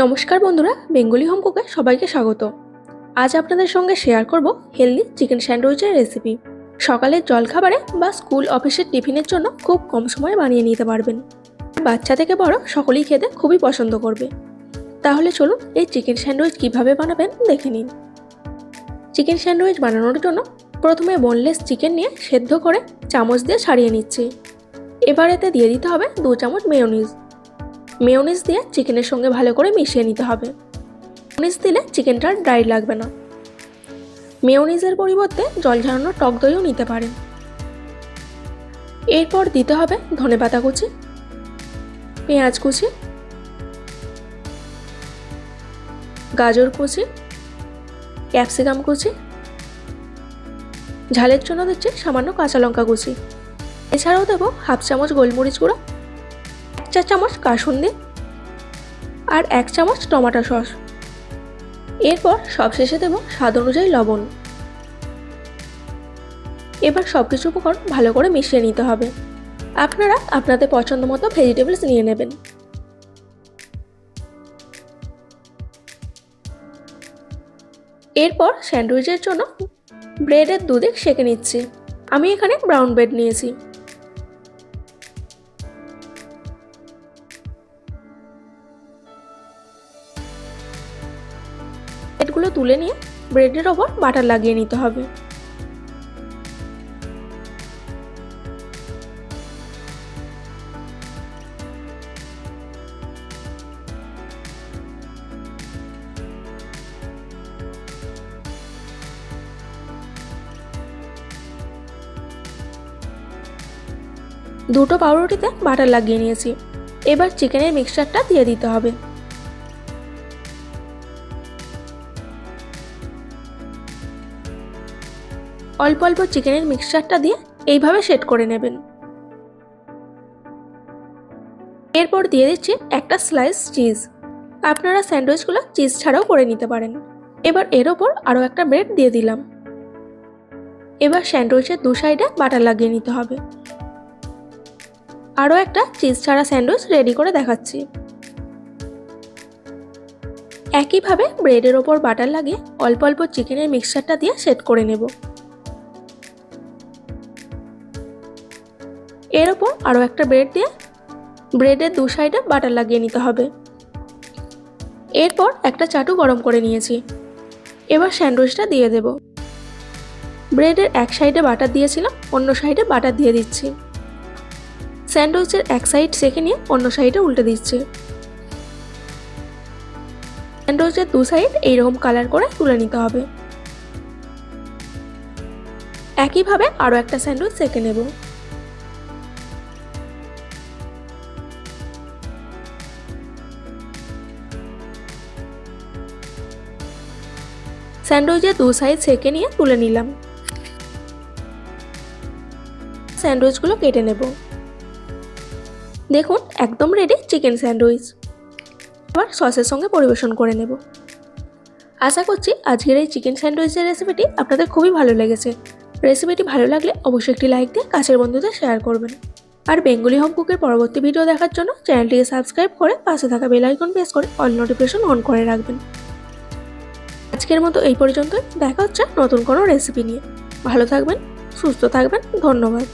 নমস্কার বন্ধুরা, Bengali home কুকে সবাইকে স্বাগত। আজ আপনাদের সঙ্গে শেয়ার করব হেলদি চিকেন স্যান্ডউইচের রেসিপি সকালের জলখাবারে বা স্কুল অফিসের টিফিনের জন্য খুব কম সময়ে বানিয়ে নিতে পারবেন। বাচ্চা থেকে বড় সকলেই খেতে খুবই পছন্দ করবে। তাহলে চলুন এই চিকেন স্যান্ডউইচ কীভাবে বানাবেন দেখে নিন। চিকেন স্যান্ডউইচ বানানোর জন্য প্রথমে বোনলেস চিকেন নিয়ে সেদ্ধ করে চামচ দিয়ে ছাড়িয়ে নিচ্ছি। এবার এতে দিয়ে দিতে হবে দু চামচ মেয়োনিজ মেয়োনিজ দিয়ে চিকেনের সঙ্গে ভালো করে মিশিয়ে নিতে হবে। মেয়োনিজ দিলে চিকেনটা ড্রাই লাগবে না। মেয়োনিজের পরিবর্তে জল ঝরানো টক দইও নিতে পারেন। এরপর দিতে হবে ধনেপাতা কুচি, পেঁয়াজ কুচি, গাজর কুচি, ক্যাপসিকাম কুচি, ঝালের জন্য দিচ্ছি সামান্য কাঁচা লঙ্কা কুচি। এছাড়াও দেবো হাফ চামচ গোলমরিচ গুঁড়ো চা চামচ কাসুন্দি আর এক চামচ টমেটো সস। এরপর সবশেষে দেবো স্বাদ অনুযায়ী লবণ। এবার সব কিছু উপকরণ ভালো করে মিশিয়ে নিতে হবে। আপনারা আপনাদের পছন্দ মতো ভেজিটেবলস নিয়ে নেবেন। এরপর স্যান্ডউইচের জন্য ব্রেডের দুদিক সেঁকে নিচ্ছি। আমি এখানে ব্রাউন ব্রেড নিয়েছি। ব্রেডগুলো তুলে নিয়ে ব্রেডের ওপর বাটার লাগিয়ে নিতে হবে। দুটো পাউরুটিতে বাটার লাগিয়ে নিয়েছি। এবার চিকেনের মিক্সচারটা দিয়ে দিতে হবে। অল্প অল্প চিকেনের মিক্সচারটা দিয়ে এইভাবে সেট করে নেবেন। এরপর দিয়ে দিচ্ছি একটা স্লাইস চিজ আপনারা স্যান্ডউইচগুলো চিজ ছাড়াও করে নিতে পারেন। এবার এর ওপর আরও একটা ব্রেড দিয়ে দিলাম। এবার স্যান্ডউইচের দু সাইডে বাটার লাগিয়ে নিতে হবে। আরও একটা চিজ ছাড়া স্যান্ডউইচ রেডি করে দেখাচ্ছি। একইভাবে ব্রেডের ওপর বাটার লাগিয়ে অল্প অল্প চিকেনের মিক্সচারটা দিয়ে সেট করে নেব। এর ওপর আরও একটা ব্রেড দিয়ে ব্রেডের দু সাইডে বাটার লাগিয়ে নিতে হবে। এরপর একটা চাটু গরম করে নিয়েছি। এবার স্যান্ডউইচটা দিয়ে দেব। ব্রেডের এক সাইডে বাটার দিয়েছিলাম, অন্য সাইডে বাটার দিয়ে দিচ্ছি। স্যান্ডউইচের এক সাইড সেকে নিয়ে অন্য সাইডে উল্টে দিচ্ছি। স্যান্ডউইচের দু সাইড এইরকম কালার করে তুলে নিতে হবে। একইভাবে আরও একটা স্যান্ডউইচ সেকে নেব। স্যান্ডউইচের দু সাইড সেকে নিয়ে তুলে নিলাম। স্যান্ডউইচগুলো কেটে নেব। দেখুন, একদম রেডি চিকেন স্যান্ডউইচ এবার সসের সঙ্গে পরিবেশন করে নেব। আশা করছি আজকের এই চিকেন স্যান্ডউইচের রেসিপিটি আপনাদের খুবই ভালো লেগেছে। রেসিপিটি ভালো লাগলে অবশ্যই একটি লাইক দিয়ে কাছের বন্ধুদের শেয়ার করবেন। আর বেঙ্গলি হোম কুকের পরবর্তী ভিডিও দেখার জন্য চ্যানেলটিকে সাবস্ক্রাইব করে পাশে থাকা বেল আইকন প্রেস করে অল নোটিফিকেশন অন করে রাখবেন। আজকের মতো এই পর্যন্তই। দেখা হচ্ছে নতুন কোনো রেসিপি নিয়ে। ভালো থাকবেন, সুস্থ থাকবেন, ধন্যবাদ।